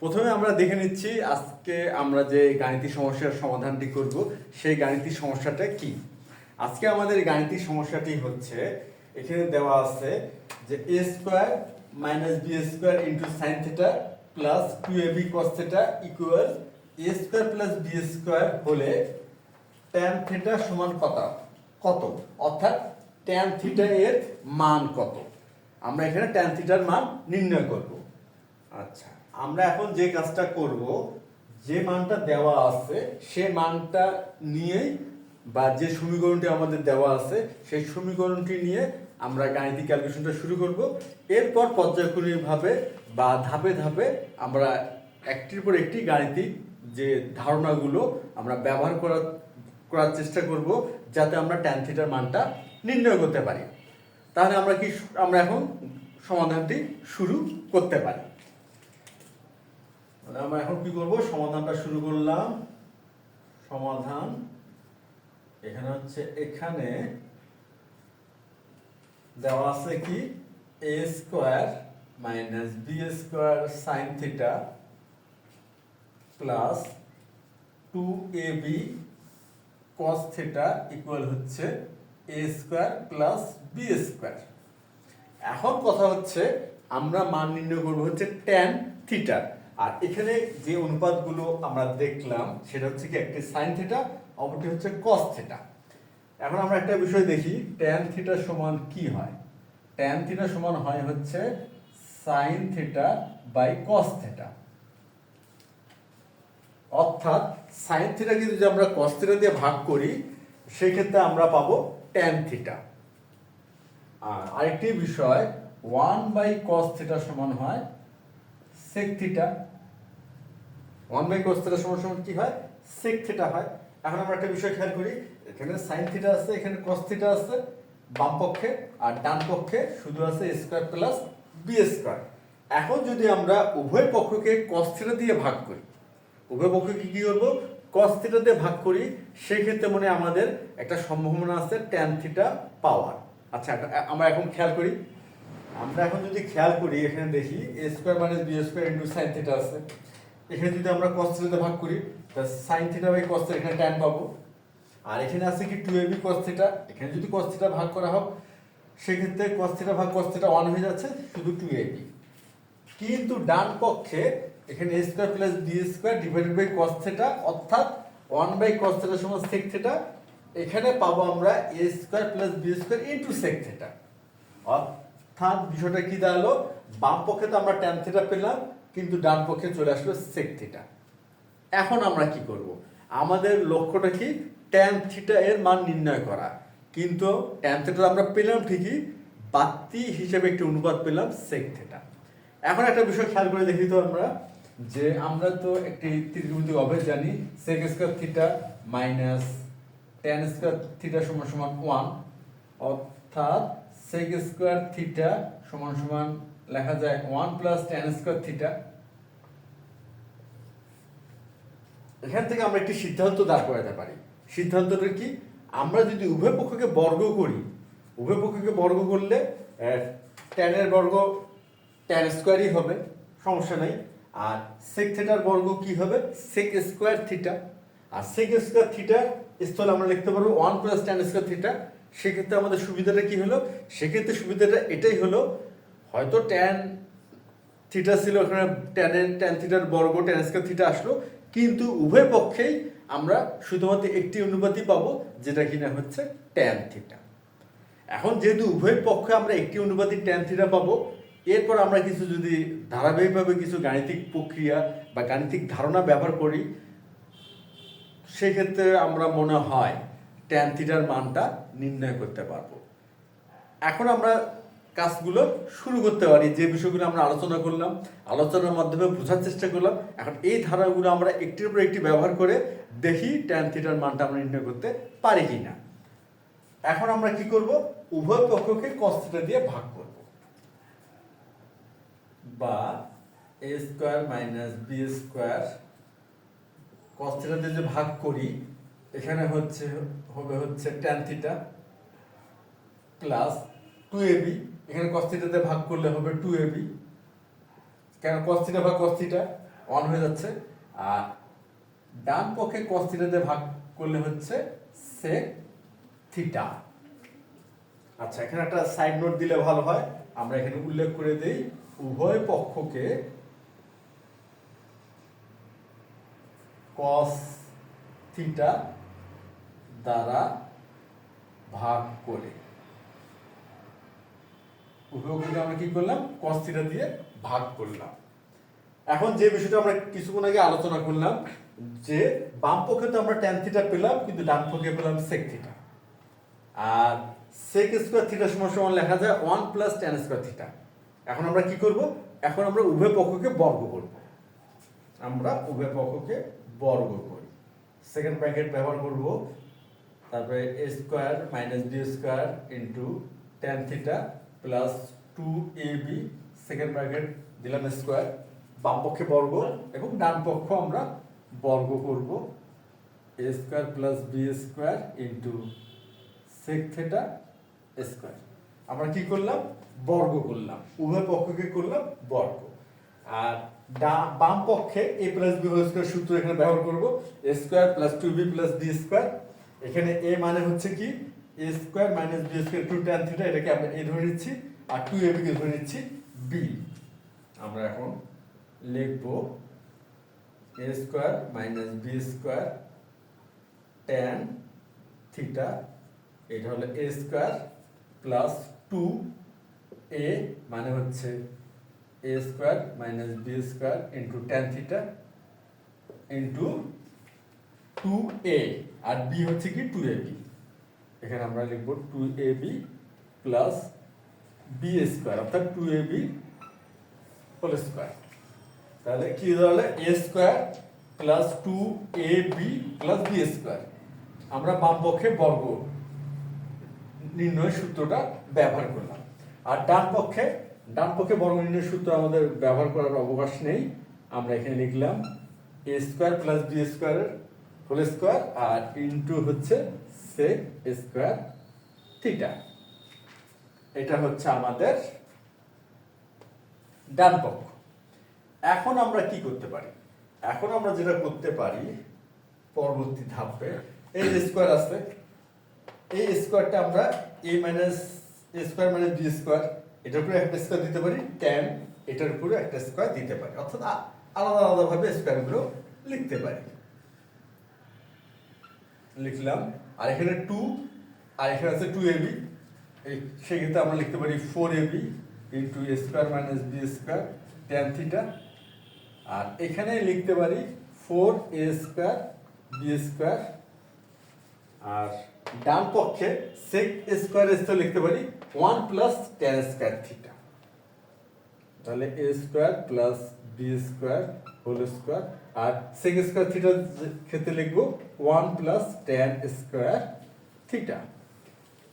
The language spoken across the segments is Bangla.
প্রথমে আমরা দেখে নিচ্ছি আজকে আমরা যে গাণিতিক সমস্যার সমাধানটি করব, সেই গাণিতিক সমস্যাটা কি? আজকে আমাদের গাণিতিক সমস্যাটি হচ্ছে, এখানে দেওয়া আছে যে A square minus B square into sine theta plus two A B cos theta equal A square plus B square হলে ট্যান থিটা সমান কত? কত? অর্থাৎ ট্যান থিটা এর মান কত? আমরা এখানে ট্যান থিটার মান নির্ণয় করব। আচ্ছা। আমরা এখন যে কাজটা করব, যে মানটা দেওয়া আছে, সে মানটা নিয়েই বা যে সমীকরণটি আমাদের দেওয়া আছে, সেই সমীকরণটি নিয়ে আমরা গাণিতিক ক্যালকুলেশনটা শুরু করব। এরপর পর্যায়ক্রমিকভাবে বা ধাপে ধাপে আমরা একটির পর একটি গাণিতিক যে ধারণাগুলো আমরা ব্যবহার করার করার চেষ্টা করব, যাতে আমরা ট্যান থিটার মানটা নির্ণয় করতে পারি। তাহলে আমরা কি, আমরা এখন সমাধানটি শুরু করতে পারি। তাহলে আমরা এখন কি করব? সমাধানটা শুরু করলাম। সমাধান এখানে হচ্ছে, এখানে দেওয়া আছে কি? A square minus B square sine theta plus two A B cos theta equal হচ্ছে A square plus B square এখন কথা হচ্ছে, আমরা মান নির্ণয় করব হচ্ছে ট্যান থিটা আর এখানে যে অনুপাতগুলো আমরা দেখলাম, সেটা হচ্ছে কি একটি সাইন থিটা অপরটি হচ্ছে কস থিটা এখন আমরা একটা বিষয় দেখি ট্যান থিটা সমান কি হয়? ট্যান থিটা সমান হয় হচ্ছে sine theta by cos theta অর্থাৎ সাইন থিটাকে যদি আমরা কস থিটা দিয়ে ভাগ করি, সেক্ষেত্রে আমরা পাবো ট্যান থিটা আর আরেকটি বিষয় ওয়ান বাই কস থিটা সমান হয় sec theta one by cos theta সমান সমান কি হয়? সেক থিটা হয়। এখন আমরা একটা বিষয় খেয়াল করি, এখানে সাইন থিটা আছে, এখানে কস থিটা আছে, বাম পক্ষে আর ডান পক্ষে শুধু আছে স্কোয়ার প্লাস বি স্কোয়ার এখন যদি আমরা উভয় পক্ষকে কস থিটা দিয়ে ভাগ করি, উভয় পক্ষকে কি করব? কস থিটা দিয়ে ভাগ করি, সেক্ষেত্রে মানে আমাদের একটা সম্ভাবনা আছে ট্যান থিটা পাওয়ার আচ্ছা আমরা এখন খেয়াল করি। আমরা এখন যদি খেয়াল করি, এখানে দেখি a square minus b square into sine theta আছে। এখানে যদি আমরা কস থিটাতে ভাগ করি, তা sine theta by cos theta এখানে ট্যান পাবো। আর এখানে আছে কি টু এবি কস থিটা এখানে যদি কস থিটা ভাগ করা হোক, সেক্ষেত্রে কস থিটা ভাগ কস থিটা ওয়ান হয়ে যাচ্ছে শুধু টু এবি কিন্তু ডান পক্ষে এখানে a square plus b square divided by cos theta অর্থাৎ ওয়ান বাই কস থিটা সমান সেক থিটা এখানে পাবো আমরা a square plus b square into sec theta অর্থাৎ বিষয়টা কি দাঁড়াল? বাম পক্ষে তো আমরা ট্যান থিটা পেলাম কিন্তু ডান পক্ষে চলে আসলো সেক থিটা এখন আমরা কি করব? আমাদের লক্ষ্যটা কি? ট্যান থিটা এর মান নির্ণয় করা। কিন্তু ট্যান থিটা আমরা পেলাম ঠিকই বাড়তি হিসেবে একটি অনুপাত পেলাম সেক থিটা এখন একটা বিষয় খেয়াল করে দেখি তো আমরা, যে আমরা তো একটি ত্রিকোণমিতিক অভেদ জানি sec square theta minus tan square theta সমান সমান ওয়ান অর্থাৎ সেক স্কোয়ার থিটা সমান সমান লেখা যায় one plus tan square theta এখান থেকে আমরা একটি সিদ্ধান্ত দাঁড় করাতে পারি। সিদ্ধান্তটা কি? আমরা যদি উভয় পক্ষকে বর্গ করি, উভয় পক্ষকে বর্গ করলে ট্যানের বর্গ ট্যান স্কোয়ারই হবে, সমস্যা নাই। আর সেক থিটার বর্গ কি হবে? সেক স্কোয়ার থিটা আর সেক স্কোয়ার থিটার স্থলে আমরা লিখতে পারব one plus tan square theta সেক্ষেত্রে আমাদের সুবিধাটা কি হলো? সেক্ষেত্রে সুবিধাটা এটাই হলো হয়তো ট্যান থিটা ছিল ওখানে ট্যানের ট্যান থিটার বর্গ ট্যান স্কোয়ার থিটা আসলো, কিন্তু উভয় পক্ষেই আমরা শুধুমাত্র একটি অনুপাতই পাবো, যেটা কিনা হচ্ছে ট্যান থিটা এখন যেহেতু উভয় পক্ষে আমরা একটি অনুপাতই ট্যান থিটা পাবো, এরপর আমরা কিছু যদি ধারাবাহিকভাবে কিছু গাণিতিক প্রক্রিয়া বা গাণিতিক ধারণা ব্যবহার করি, সেক্ষেত্রে আমরা মনে হয় ট্যান থিটার মানটা নির্ণয় করতে পারব। এখন আমরা কাজগুলো শুরু করতে পারি, যে বিষয়গুলো আমরা আলোচনা করলাম, আলোচনার মাধ্যমে বোঝার চেষ্টা করলাম। এখন এই ধারাগুলো আমরা একটির উপর একটি ব্যবহার করে দেখি ট্যান থিটার মানটা আমরা নির্ণয় করতে পারি কি না এখন আমরা কি করব? উভয় পক্ষকে কস দিয়ে ভাগ করব। বা a square minus b square cos theta দিয়ে যে ভাগ করি, এখানে হচ্ছে, হবে হচ্ছে tan theta plus two a b এখানে কস থিটাতে ভাগ করলে হবে টু এবি কেন? কস থিটা ভাগ কস থিটা ওয়ান হয়ে যাচ্ছে। আর ডান পক্ষে কস থিটা দিয়ে ভাগ করলে হচ্ছে সেক থিটা আচ্ছা এখানে একটা সাইড নোট দিলে ভালো হয়। আমরা এখানে উল্লেখ করে দেই, উভয় পক্ষকে কস থিটা দ্বারা ভাগ করে। উভয়কে আমরা কি করলাম? কস থিটা দিয়ে ভাগ করলাম। এখন যে বিষয়টা আমরা কিছুক্ষণ আগে আলোচনা করলাম, যে বাম পক্ষে তো আমরা ট্যান থিটা পেলাম, কিন্তু ডান পক্ষে পেলাম সেক থিটা আর সেক স্কোয়ার থিটা সমান সমান লেখা যায় one plus tan square theta এখন আমরা কি করব? এখন আমরা উভয় পক্ষকে বর্গ করব। আমরা উভয় পক্ষকে বর্গ করি। সেকেন্ড ব্র্যাকেট ব্যবহার করব। তারপরে a square minus b square into tan theta plus two a b second bracket দিলাম স্কোয়ার বাম পক্ষে বর্গ, এবং ডান পক্ষ আমরা বর্গ করব। A square plus b square into sec theta square আমরা কি করলাম? বর্গ করলাম। উভয় পক্ষকে করলাম বর্গ। আর বাম পক্ষে a plus b whole square সূত্র এখানে ব্যবহার করব। Square plus two b plus d square এখানে এ মানে হচ্ছে কি? A square minus b square two tan theta এটাকে আমরা এ ধরে নিচ্ছি, আর টু এ কে ধরে নিচ্ছি বি আমরা এখন লিখব a square minus b square tan theta এটা হলো a square plus two a মানে হচ্ছে a square minus b square into tan theta into two a R B হচ্ছে কি টু এ বি এখানে আমরা লিখব two a b plus b square অর্থাৎ two a b whole square তাহলে কি দাঁড়াল a square plus two a b plus b square আমরা বাম পক্ষে বর্গ নির্ণয় সূত্রটা ব্যবহার করলাম। আর ডান পক্ষে ডান পক্ষে বর্গ নির্ণয় সূত্র আমাদের ব্যবহার করার অবকাশ নেই। আমরা এখানে লিখলাম এ স্কোয়ার প্লাস বি স্কোয়ারের হোল স্কোয়ার আর ইন্টু হচ্ছে সেক স্কোয়ার থিটা এটা হচ্ছে আমাদের ডান পক্ষ। এখন আমরা কি করতে পারি? এখন আমরা যেটা করতে পারি, পরবর্তী ধাপে এই স্কোয়ার আছে, এই স্কোয়ারটা আমরা a minus square minus b square এটার উপরে একটা স্কোয়ার দিতে পারি ট্যান এটার উপরে একটা স্কোয়ার দিতে পারি। অর্থাৎ আলাদা আলাদা ভাবে স্কোয়ারগুলো লিখতে পারি। লিখলাম। আর এখানে টু আর এখানে আছে টু এবি সেক্ষেত্রে আমরা লিখতে পারি four a b into a square minus b square tan theta আর এখানে লিখতে পারি four a square b square আর ডান পক্ষে সেক স্কোয়ার স্থলে লিখতে পারি one plus tan square theta তাহলে a square plus b square whole square R sec square থিটার ক্ষেত্রে লিখব one plus tan square theta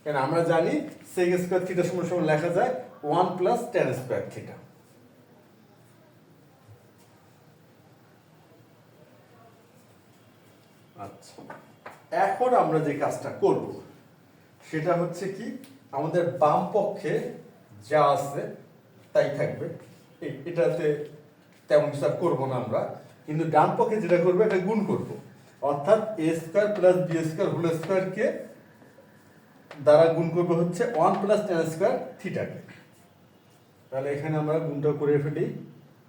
কেন আমরা জানি সেক স্কোয়ার থিটা সমান সমান লেখা যায় one plus tan square theta আচ্ছা এখন আমরা যে কাজটা করব, সেটা হচ্ছে কি, আমাদের বাম পক্ষে যা আছে তাই থাকবে। এটাতে তেমন কিছু করব না আমরা। কিন্তু ডান পক্ষে যেটা করব, এটা গুণ করব। অর্থাৎ a square plus b square whole স্কোয়ারকে দ্বারা গুণ করব হচ্ছে ওয়ান প্লাস টেন স্কোয়ার থিটাকে তাহলে এখানে আমরা গুণটা করে ফেলি।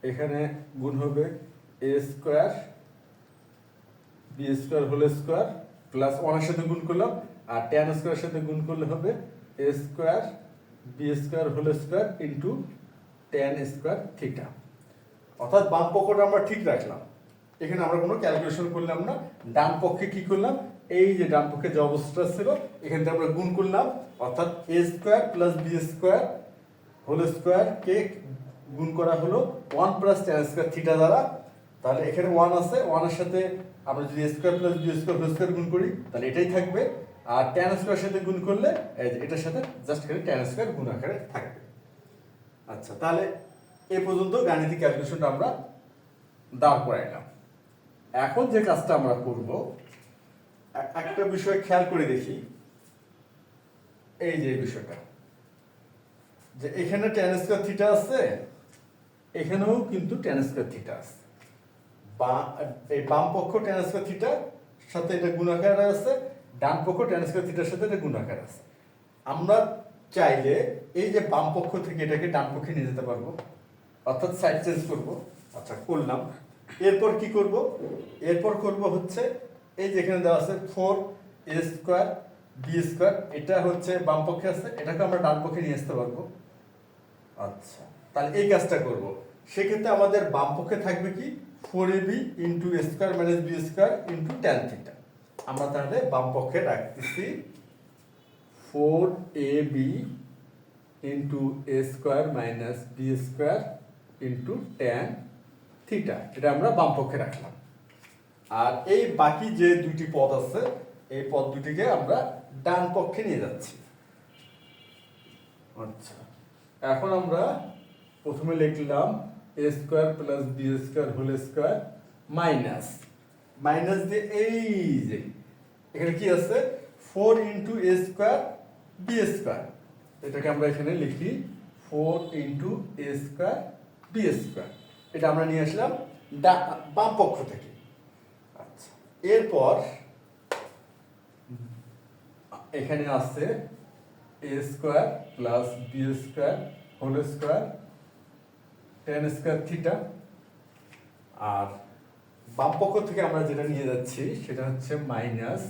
এখানে গুণ হবে a square b square whole square plus ওয়ানের সাথে গুণ করলাম, আর টেন স্কোয়ারের সাথে গুণ করলে হবে a square b square whole square into tan square theta অর্থাৎ বাম পক্ষটা আমরা ঠিক রাখলাম। এখানে আমরা কোনো ক্যালকুলেশন করলাম না। ডান পক্ষে কি করলাম? এই যে ডান পক্ষে যে অবস্থা ছিল, এখান থেকে আমরা গুণ করলাম। অর্থাৎ a square plus b square whole square কে গুণ করা হলো one plus tan square theta দ্বারা। তাহলে এখানে ওয়ান আছে ওয়ানের সাথে আমরা যদি square plus b square whole square গুণ করি, তাহলে এটাই থাকবে। আর টেন স্কোয়ার সাথে গুণ করলে এটার সাথে জাস্ট খালি টেন স্কোয়ার গুণ আকারে থাকবে। আচ্ছা তাহলে এ পর্যন্ত গাণিতিক ক্যালকুলেশনটা আমরা দাঁড় করাইলাম। এখন যে কাজটা আমরা করব একটা বিষয় খেয়াল করে দেখি। এই যে বিষয়টা। যে এখানে টেন থিটা আছে, এখানেও কিন্তু টেন থিটা আছে। বা- এই বাম পক্ষ টেন স্কোয়ার থিটার সাথে এটা গুণাকার আছে, ডান পক্ষ টেন থিটার সাথে এটা গুণাকার আছে। আমরা চাইলে এই যে বাম পক্ষ থেকে এটাকে ডান পক্ষে নিয়ে যেতে পারব। অর্থাৎ সাইড চেঞ্জ করব। আচ্ছা করলাম। এরপর কি করব? এরপর করব হচ্ছে এই যেখানে দেওয়া আছে four a square b square. এটা হচ্ছে বাম পক্ষে আছে, এটাকে আমরা ডান পক্ষে নিয়ে আসতে পারব। আচ্ছা তাহলে এই কাজটা করব। সেক্ষেত্রে আমাদের বাম পক্ষে থাকবে কি? Four a b into square minus b square into tan theta. আমরা তাহলে বাম পক্ষে রাখতেছি four a b into a square minus b square into tan theta এটা আমরা বাম পক্ষে রাখলাম। আর এই বাকি যে দুটি পদ আছে, এই পদ দুটিকে আমরা ডান পক্ষে নিয়ে যাচ্ছি। আচ্ছা এখন আমরা প্রথমে লিখলাম a square plus b square whole square minus minus দিয়ে এই যে, এখানে কি আছে? Four into a square b square এটাকে আমরা এখানে লিখি four into a square b square এটা আমরা নিয়ে আসলাম বাম পক্ষ থেকে। আচ্ছা এরপর এখানে আছে a square plus b square whole square tan square theta আর বাম পক্ষ থেকে আমরা যেটা নিয়ে যাচ্ছি, সেটা হচ্ছে minus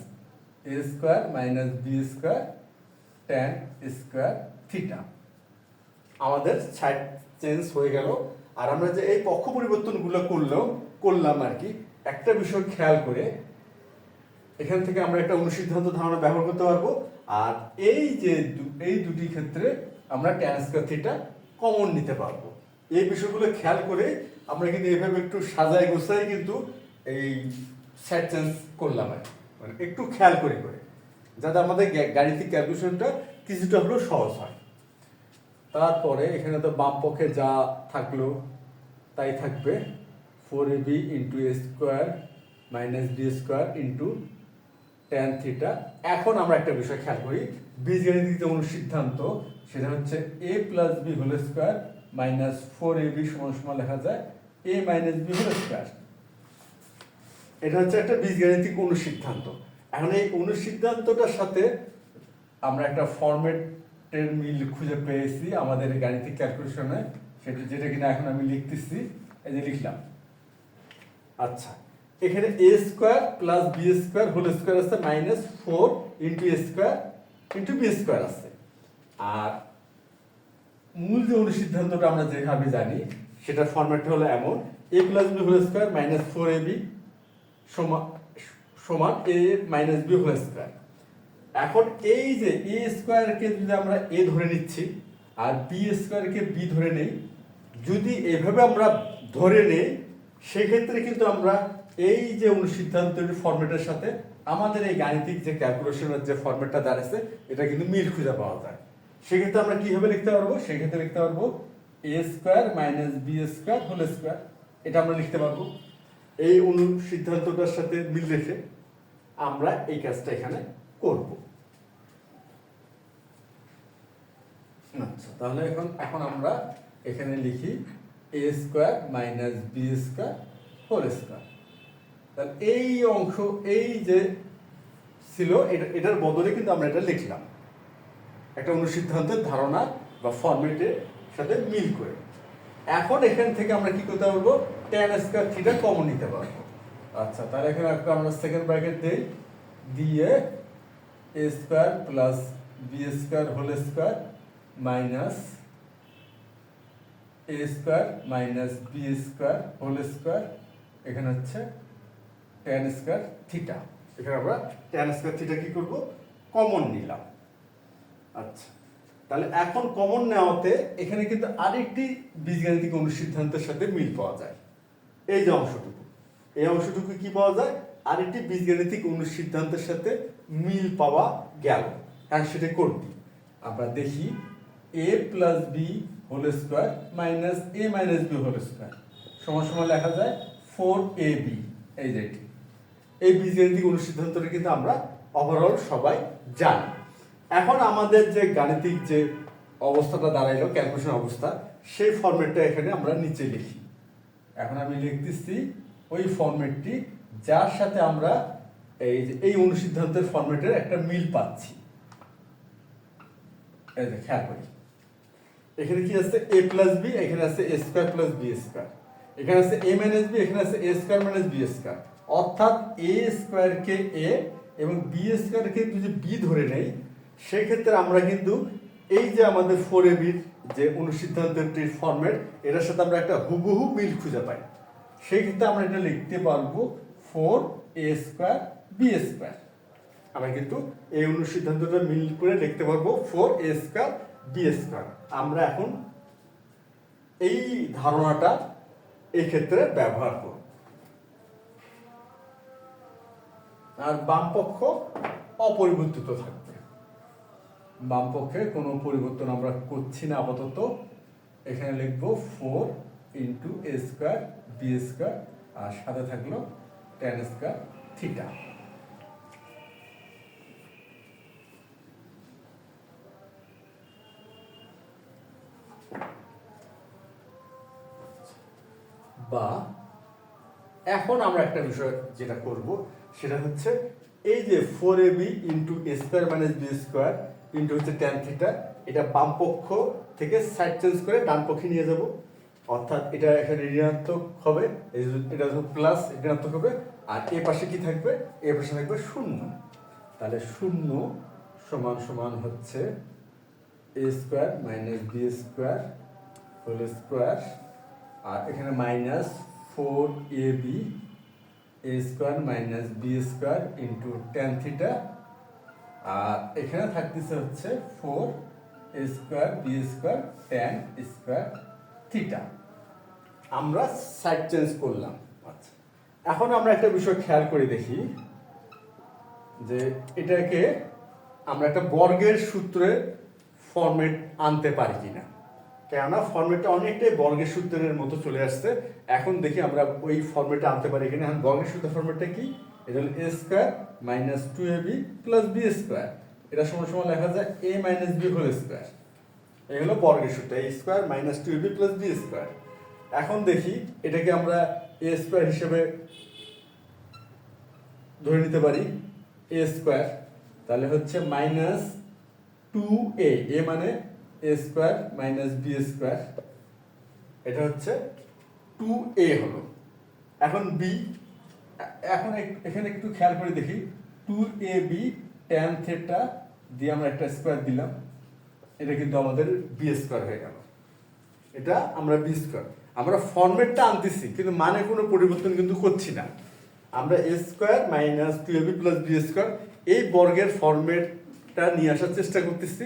a square minus b square tan square theta আমাদের সাইড চেঞ্জ হয়ে গেল। আর আমরা যে এই পক্ষ পরিবর্তনগুলো করলেও, করলাম আর কি, একটা বিষয় খেয়াল করে এখান থেকে আমরা একটা অনুসিদ্ধান্ত ধারণা ব্যবহার করতে পারব। আর এই যে এই দুটি ক্ষেত্রে আমরা ট্যান থিটা কমন নিতে পারব। এই বিষয়গুলো খেয়াল করে আমরা কিন্তু এভাবে একটু সাজায় গোছায় কিন্তু এই সাইড চেঞ্জ করলাম আর। মানে একটু খেয়াল করে করে, যাতে আমাদের গাণিতিক ক্যালকুলেশনটা কিছুটা হলেও সহজ হয়। তারপরে এখানে তো বাম পক্ষে যা থাকল, তাই থাকবে। Four a b into a square minus b square into tan theta এখন আমরা একটা বিষয় খেয়াল করি, বীজগণিতিক যে অনুসিদ্ধান্ত, সেটা হচ্ছে a plus b whole square minus four a b সমান সমান লেখা যায় a minus b whole square এটা হচ্ছে একটা বীজগাণিতিক অনুসিদ্ধান্ত। এখন এই অনুসিদ্ধান্তটার সাথে আমরা একটা ফরম্যাটের মিল খুঁজে পেয়েছি আমাদের গাণিতিক ক্যালকুলেশনে সেটা যেটা কিনা এখন আমি লিখতেছি, এই যে লিখলাম। আচ্ছা এখানে a square plus b square whole square আছে minus four into a square into b square আছে। আর মূল যে অনুসিদ্ধান্তটা আমরা যেভাবে জানি, সেটার ফরম্যাটটা হলো এমন। A plus b whole square minus four a b সমান সমান a minus b whole square এখন এই যে এ স্কোয়ারকে যদি আমরা এ ধরে নিচ্ছি আর বি স্কোয়ারকে বি ধরে নেই, যদি এভাবে আমরা ধরে নেই, সেক্ষেত্রে কিন্তু আমরা এই যে অনুসিদ্ধান্তের ফরম্যাটের সাথে, আমাদের এই গাণিতিক যে ক্যালকুলেশনের যে ফরম্যাটটা দাঁড়াচ্ছে এটা কিন্তু মিল খুঁজে পাওয়া যায়। সেক্ষেত্রে আমরা কীভাবে লিখতে পারব? সেক্ষেত্রে লিখতে পারব a square minus b square whole square এটা আমরা লিখতে পারব। এই অনুসিদ্ধান্তটার সাথে মিল রেখে আমরা এই কাজটা এখানে করব। আচ্ছা তাহলে এখন এখন আমরা এখানে লিখি a square minus b square whole square তাহলে এই অংশ, এই যে ছিল, এটা, এটার বদলে কিন্তু আমরা এটা লিখলাম। একটা অনুসিদ্ধান্তের ধারণা বা ফরম্যাটের সাথে মিল করে। এখন এখান থেকে আমরা কি করতে পারব? টেন স্কোয়ার থিটা কমন নিতে পারব। আচ্ছা তাহলে এখানে একটা আমরা সেকেন্ড ব্র্যাকেট দিই দিয়ে a square plus b square whole square minus a square minus b square whole square, এখানে হচ্ছে টেন স্কোয়ার থিটা। এখানে আমরা টেন স্কোয়ার থিটা কি করব? কমন নিলাম। আচ্ছা তাহলে এখন কমন নেওয়াতে এখানে কিন্তু আরেকটি বীজগাণিতিক অনুসিদ্ধান্তের সাথে মিল পাওয়া যায়। এই যে অংশটুকু, এই অংশটুকু কি পাওয়া যায়? আরেকটি বীজগাণিতিক অনুসিদ্ধান্তের সাথে মিল পাওয়া গেল। হ্যাঁ সেটা কোনটি? আমরা দেখি a plus b whole square minus a minus b whole square সমান সমান লেখা যায় ফোর এ বি এই যে। এই বীজগাণিতিক অনুসিদ্ধান্তটা কিন্তু আমরা ওভারঅল সবাই জানি। এখন আমাদের যে গাণিতিক যে অবস্থাটা দাঁড়াইলো ক্যালকুলেশন অবস্থা, সেই ফরম্যাটটা এখানে আমরা নিচে লিখি। এখন আমি লিখতেছি ওই ফরম্যাটটি যার সাথে আমরা এই এই অনুসিদ্ধান্তের ফরম্যাটের একটা মিল পাচ্ছি। এই যে, খেয়াল করি। এখানে কি আছে? এ প্লাস বি এখানে আছে a square plus b square এখানে আছে এ মাইনাস বি এখানে আছে a square minus b square অর্থাৎ এ স্কোয়ারকে এ এবং বি স্কোয়ারকে যদি বি ধরে নেই, সেক্ষেত্রে আমরা কিন্তু এই যে আমাদের ফোর এ বির যে অনুসিদ্ধান্তটির ফরম্যাট এটার সাথে আমরা একটা হুবহু মিল খুঁজে পাই। সেই ক্ষেত্রে আমরা এটা লিখতে পারব four a square b square আমরা কিন্তু এই অনুসিদ্ধান্তটা মিল করে লিখতে পারব four a square b square আমরা এখন এই ধারণাটা এই ক্ষেত্রে ব্যবহার করব। আর বাম পক্ষ অপরিবর্তিত থাকবে। বাম পক্ষে কোনো পরিবর্তন আমরা করছি না আপাতত। এখানে লিখব four into a square b square আর সাথে থাকল টেন স্কোয়ার থিটা বা এখন আমরা একটা বিষয় যেটা করব, সেটা হচ্ছে এই যে four a b into square minus b square into হচ্ছে ট্যান থিটা এটা বাম পক্ষ থেকে সাইড চেঞ্জ করে ডান পক্ষে নিয়ে যাব। অর্থাৎ এটা এখানে ঋণাত্মক হবে এটা প্লাস ঋণাত্মক হবে, আর এ পাশে কি থাকবে? এ পাশে থাকবে শূন্য। তাহলে শূন্য সমান সমান হচ্ছে a square minus b square whole square আর এখানে minus four a b a square minus b square into tan theta আর এখানে থাকতেছে হচ্ছে four a square b square tan square theta আমরা সাইড চেঞ্জ করলাম। আচ্ছা এখন আমরা একটা বিষয় খেয়াল করে দেখি, যে এটাকে আমরা একটা বর্গের সূত্রে ফরম্যাট আনতে পারি কিনা। কেননা ফর্মেটটা অনেকটাই বর্গের সূত্রের মতো চলে আসছে। এখন দেখি আমরা ওই ফর্মেটটা আনতে পারি কিনা। এখন বর্গের সূত্র ফর্মেটটা কি? এটা হলো a square minus two a b plus b square এটা সময় সময় লেখা যায় a minus b whole square এই হলো বর্গের সূত্র a square minus two a b plus b square এখন দেখি এটাকে আমরা এ স্কোয়ার হিসেবে ধরে নিতে পারি এ স্কোয়ার তাহলে হচ্ছে মাইনাস টু এ এ মানে a square minus b square এটা হচ্ছে টু এ হলো। এখন বি এখন এখানে একটু খেয়াল করে দেখি। Two a b tan theta দিয়ে আমরা একটা স্কোয়ার দিলাম। এটা কিন্তু আমাদের বি স্কোয়ার হয়ে গেল। এটা আমরা বি স্কোয়ার আমরা ফর্মেটটা আনতেছি, কিন্তু মানে কোনো পরিবর্তন কিন্তু করছি না। আমরা a square minus two a b plus b square এই বর্গের ফর্মেটটা নিয়ে আসার চেষ্টা করতেছি।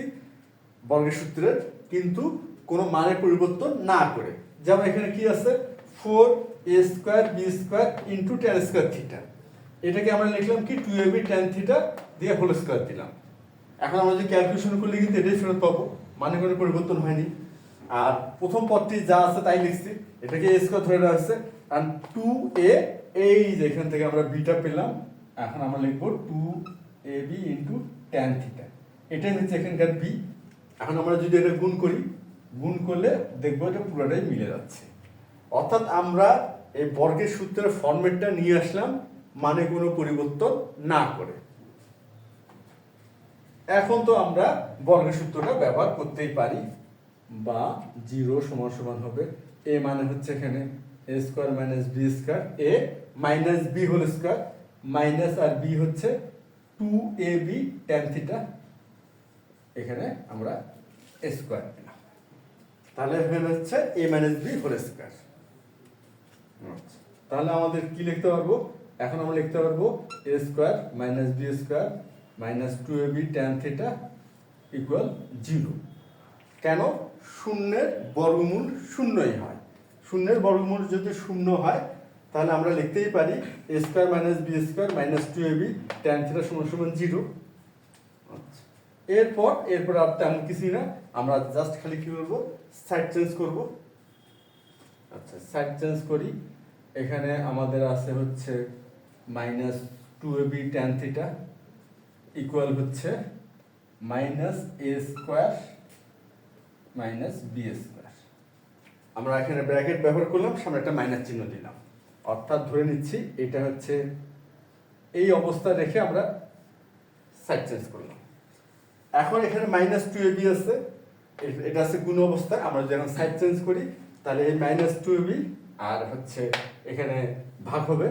বর্গের সূত্রের কিন্তু কোনো মানে পরিবর্তন না করে। যেমন এখানে কি আছে? Four a square b square into tan square theta. এটাকে আমরা লিখলাম কি? Two a b tan theta দিয়ে হোল স্কোয়ার দিলাম। এখন আমরা যদি ক্যালকুলেশন করলে কিন্তু এটাই ফেরত পাবো। মানে কোনো পরিবর্তন হয়নি। আর প্রথম পদটি যা আছে তাই লিখছি। এটাকে এ স্কোয়ার ধরে নেওয়া হচ্ছে আর টু এ এই যে এখান থেকে আমরা বিটা পেলাম। এখন আমরা লিখব two a b into tan theta এটাই হচ্ছে এখানকার বি এখন আমরা যদি এটা গুণ করি, গুণ করলে দেখব এটা পুরোটাই মিলে যাচ্ছে। অর্থাৎ আমরা এই বর্গের সূত্রের ফর্মেটটা নিয়ে আসলাম মানে কোনো পরিবর্তন না করে। এখন তো আমরা বর্গের সূত্রটা ব্যবহার করতেই পারি, বা জিরো সমান সমান হবে এ মানে হচ্ছে এখানে, a square minus b square, a minus b whole square, minus R B হচ্ছে two a b tan theta এখানে আমরা স্কোয়ার পেলাম তাহলে এখানে হচ্ছে a minus b whole square তাহলে আমাদের কি লিখতে পারব? এখন আমরা লিখতে পারব a square minus b square minus two a b tan theta equal zero কেন? শূন্যের বর্গমূল শূন্যই হয়। শূন্যের বর্গমূল যদি শূন্য হয়, তাহলে আমরা লিখতেই পারি a square minus b square minus two a b tan theta সমান সমান জিরো। এরপর এরপর আর তেমন কিছুই না। আমরা জাস্ট খালি কি করব? সাইড চেঞ্জ করব। আচ্ছা সাইড চেঞ্জ করি। এখানে আমাদের আছে হচ্ছে minus two a b tan theta equal হচ্ছে minus a square minus b square আমরা এখানে ব্র্যাকেট ব্যবহার করলাম, সামনে একটা মাইনাস চিহ্ন দিলাম। অর্থাৎ ধরে নিচ্ছি, এটা হচ্ছে এই অবস্থা রেখে আমরা সাইড চেঞ্জ করলাম। এখন এখানে মাইনাস টু এবি আছে। এটা আছে গুণ অবস্থায়। আমরা যখন সাইড চেঞ্জ করি, তাহলে এই মাইনাস টু এবি আর হচ্ছে এখানে ভাগ হবে।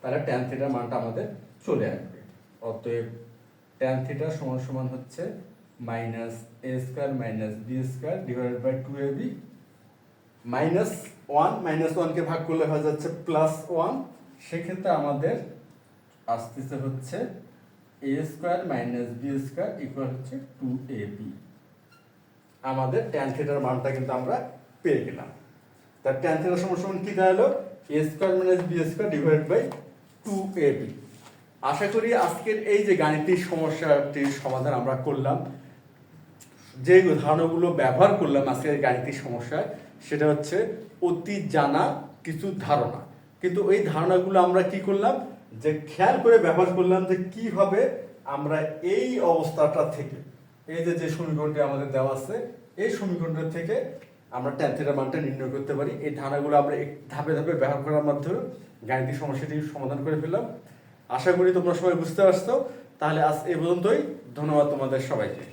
তাহলে ট্যান থিটার মানটা আমাদের চলে আসবে। অতএব ট্যান থিটা সমান সমান হচ্ছে minus a square minus b square divided by two a b minus one minus ওয়ানকে ভাগ করলে হয়ে যাচ্ছে প্লাস ওয়ান সেক্ষেত্রে আমাদের আসতেছে হচ্ছে a square minus b square equal হচ্ছে টু এ বি আমাদের ট্যান থিটার মানটা কিন্তু আমরা পেয়ে গেলাম। তার ট্যান থিটার সমান কি দাঁড়াল? A square minus b square divide by two a b আশা করি আজকের এই যে গাণিতিক সমস্যাটির সমাধান আমরা করলাম, যে ধারণাগুলো ব্যবহার করলাম আজকের গাণিতিক সমস্যায়, সেটা হচ্ছে অতি জানা কিছু ধারণা। কিন্তু ওই ধারণাগুলো আমরা কি করলাম? যে খেয়াল করে ব্যবহার করলাম যে কি হবে আমরা এই অবস্থাটা থেকে, এই যে যে সমীকরণটি আমাদের দেওয়া আছে, এই সমীকরণটা থেকে আমরা ট্যান মানটা নির্ণয় করতে পারি। এই ধারণাগুলো আমরা ধাপে ধাপে ব্যবহার করার মাধ্যমে গাণিতিক সমস্যাটি সমাধান করে ফেললাম। আশা করি তোমরা সবাই বুঝতে পারছ। তাহলে আজ এ পর্যন্তই। ধন্যবাদ তোমাদের সবাইকে।